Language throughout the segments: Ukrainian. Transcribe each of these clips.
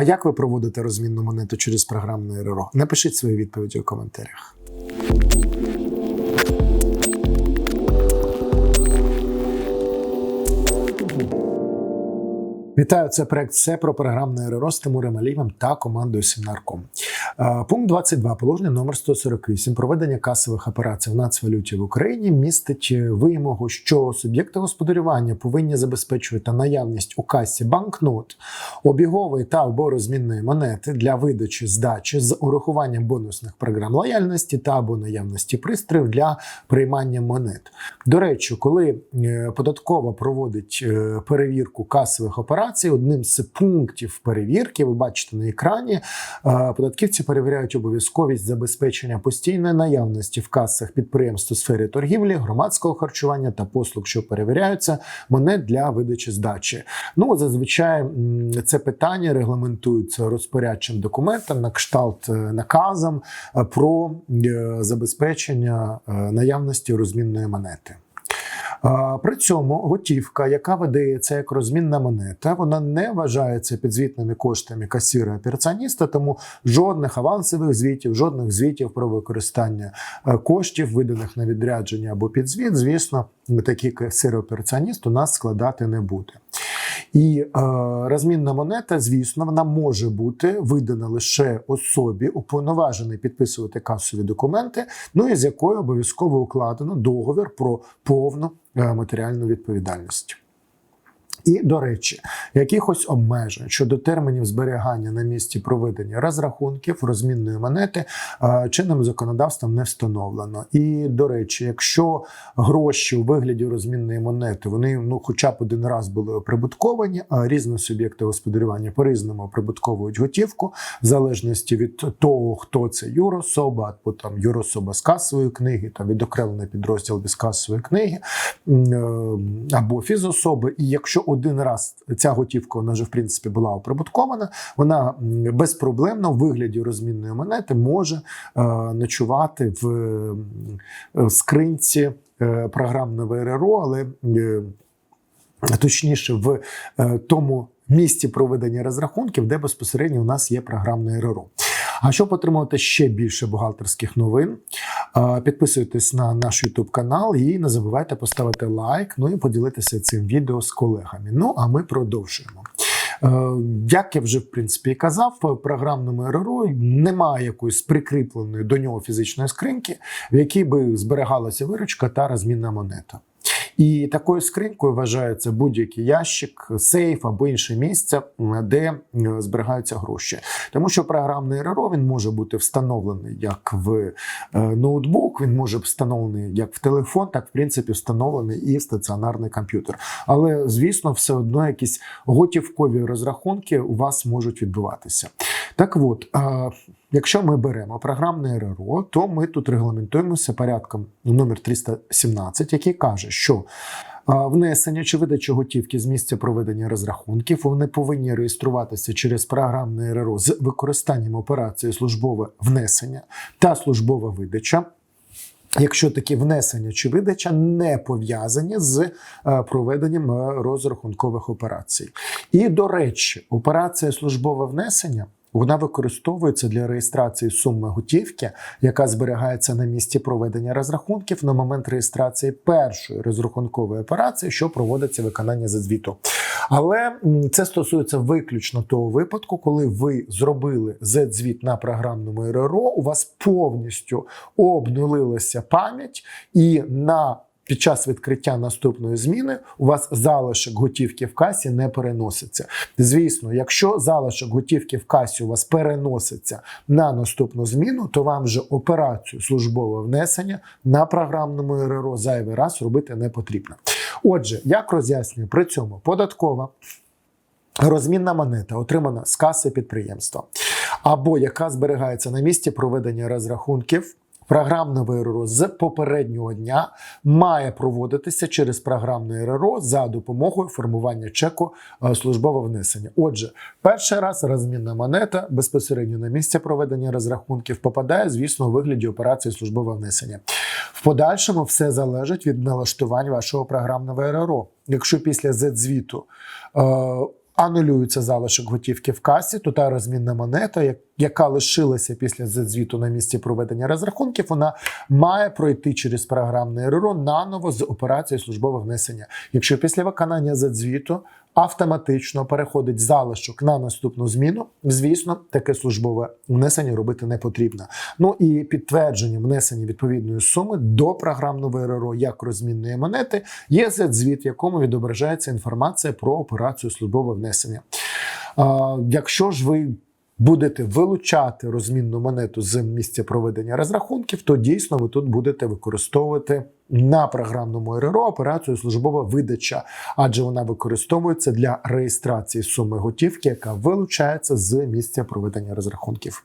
А як ви проводите розмінну монету через програмне РРО? Напишіть свої відповіді у коментарях. Вітаю, це проект «Все про програмне РРО з Тимуром Алієвим та командою Семнарком. Пункт 22, положення номер 148. Проведення касових операцій в нацвалюті в Україні містить е, вимогу, що суб'єкти господарювання повинні забезпечувати наявність у касі банкнот, обігової та або розмінної монети для видачі здачі з урахуванням бонусних програм лояльності та або наявності пристроїв для приймання монет. До речі, коли е, податкова проводить е, перевірку касових операцій, одним з пунктів перевірки, ви бачите на екрані, е, податківці перевіряють обов'язковість забезпечення постійної наявності в касах підприємств у сфері торгівлі, громадського харчування та послуг, що перевіряються, монет для видачі здачі. Ну зазвичай це питання регламентується розпорядчим документом на кшталт е, наказом е, про е, забезпечення наявності розмінної монети. При цьому готівка, яка видається як розмінна монета, вона не вважається підзвітними коштами касіра операціоніста, тому жодних авансових звітів, жодних звітів про використання е, коштів, виданих на відрядження або підзвіт, звісно, такий касир-операціоніст у нас складати не буде. І е, розмінна монета, звісно, вона може бути видана лише особі, уповноважений підписувати касові документи, ну і з якою обов'язково укладено договір про повну е, матеріальну відповідальність. І, до речі, якихось обмежень щодо термінів зберігання на місці проведення розрахунків розмінної монети е, чинним законодавством не встановлено. І, до речі, якщо гроші у вигляді розмінної монети вони ну, хоча б один раз були оприбутковані, а різні суб'єкти господарювання по-різному оприбутковують готівку, в залежності від того, хто це юрособа, або там юрособа з касової книги, там відокремлений підрозділ без касової книги, е, або фізособи. І якщо один раз ця готівка вона вже в принципі була оприбуткована, вона безпроблемно в вигляді розмінної монети може е, ночувати в скринці е, програмного РРО, але е, точніше в тому місці проведення розрахунків, де безпосередньо у нас є програмне РРО. А щоб отримувати ще більше бухгалтерських новин, е, підписуйтесь на наш YouTube канал і не забувайте поставити лайк, ну і поділитися цим відео з колегами. Ну а ми продовжуємо. Е, Як я вже в принципі казав, програмному РРО немає якоїсь прикріпленої до нього фізичної скриньки, в якій би зберігалася виручка та розмінна монета. І такою скринькою вважається будь-який ящик, сейф або інше місце, де зберігаються гроші. Тому що програмний РРО він може бути встановлений як в е, ноутбук, він може встановлений як в телефон, так в принципі встановлений і в стаціонарний комп'ютер. Але звісно, все одно якісь готівкові розрахунки у вас можуть відбуватися. Так от, якщо ми беремо програмне РРО, то ми тут регламентуємося порядком номер 317, який каже, що Внесення чи видача готівки з місця проведення розрахунків вони повинні реєструватися через програмне РРО з використанням операції службове внесення та службова видача. Якщо такі внесення чи видача не пов'язані з е, проведенням е, розрахункових операцій. І до речі, операція службове внесення. Вона використовується для реєстрації суми готівки, яка зберігається на місці проведення розрахунків на момент реєстрації першої розрахункової операції, що проводиться виконання за звіту. Але це стосується виключно того випадку, коли ви зробили Z-звіт на програмному РРО, у вас повністю обнулилася пам'ять і на під час відкриття наступної зміни у вас залишок готівки в касі не переноситься. Звісно, якщо залишок готівки в касі у вас переноситься на наступну зміну, то вам вже операцію службового внесення на програмному РРО зайвий раз робити не потрібно. Отже, як роз'яснюю, при цьому податкова. Розмінна монета отримана з каси підприємства, або яка зберігається на місці проведення розрахунків. Програмне РРО з попереднього дня має проводитися через програмне РРО за допомогою формування чеку е, службового внесення. Отже, перший раз розмінна монета безпосередньо на місце проведення розрахунків попадає, звісно, у вигляді операції службового внесення. В подальшому все залежить від налаштувань вашого програмного РРО. Якщо після Z-звіту е, анулюється залишок готівки в касі, то та розмінна монета, як- яка лишилася після звіту на місці проведення розрахунків, вона має пройти через програмне РРО наново з операцією службове внесення. Якщо після виконання задзвіту автоматично переходить залишок на наступну зміну, звісно, таке службове внесення робити не потрібно. Ну і підтвердження внесення відповідної суми до програмного РРО як розмінної монети є звіт, в якому відображається інформація про операцію службове внесення. Якщо ж ви будете вилучати розмінну монету з місця проведення розрахунків, то дійсно ви тут будете використовувати на програмному РРО операцію службова видача, адже вона використовується для реєстрації суми готівки, яка вилучається з місця проведення розрахунків.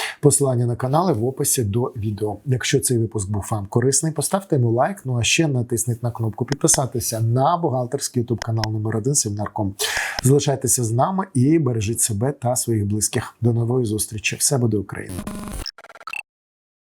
Посилання на канали в описі до відео. Якщо цей випуск був вам корисний, поставте йому лайк. Ну а ще натисніть на кнопку підписатися на бухгалтерський ютуб канал номер 1 Сівнарком. Залишайтеся з нами і бережіть себе та своїх близьких. До нової зустрічі! Все буде Україна!